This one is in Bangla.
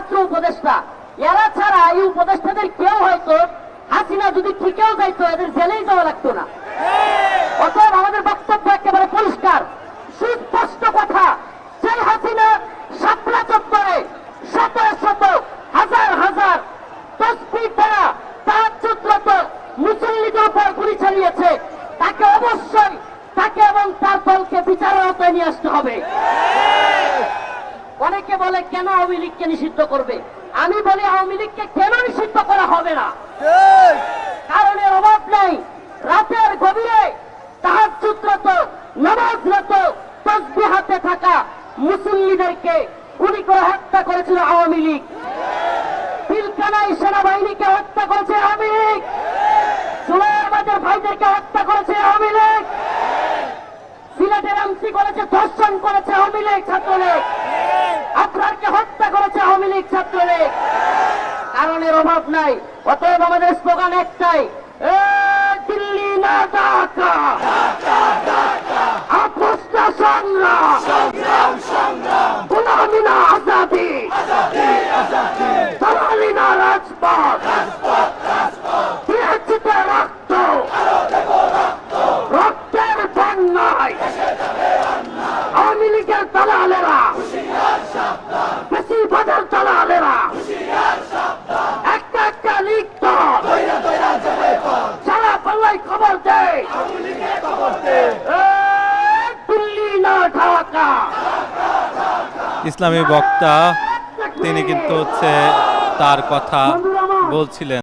ছাত্র উপদেষ্টা। এরা ছাড়া এই উপদেষ্টাদের কেউ হয়তো হাসিনা যদি ঠিকেও যাইতো এদের জেলেই যাওয়া লাগতো না। অতএব আমাদের বক্তব্য একেবারে পরিষ্কার। সুস্পষ্ট কথা, যে হাসিনা শাপলা চত্বরে শত শত, হাজার হাজার তসবি দ্বারা তার চিত্রত মুসল্লিদের উপর গুলি চালিয়েছে। তাকে অবশ্যই তাকে এবং তার দলকে বিচারের আওতায় নিয়ে আসতে হবে। বলে কেন আওয়ামী লীগকে নিষিদ্ধ করবে? আমি বলি আওয়ামী লীগকে কেন নিষিদ্ধ করা হবে না? কারণের অভাব নেই। রাতের গভীরে তাহার চিত্রত নামাজরত তসবি হাতে থাকা মুসল্লিদেরকে গুলি করে হত্যা করেছিল আওয়ামী লীগ। পিলকানাই সেনাবাহিনীকে হত্যা করেছে আওয়ামী লীগ। সুলাইবাদের ভাইদেরকে হত্যা করেছে আওয়ামী লীগ। সিলেটের এমসি করেছে ধর্ষণ করেছে আওয়ামী লীগ ছাত্রলীগ। লীগ ছাত্রলীগ। কারণের অভাব নাই। অতএব আমাদের স্লোগান একটাই দিল্লি না ঢাকা। আপোষ না সংগ্রাম গুলামি না আজাদি। দালালি না রাজপথ। রক্ত। রক্তের বন্যায় আওয়ামী লীগের দালালেরা ইসলামী বক্তা তিনি কিন্তু হচ্ছে তার কথা বলছিলেন।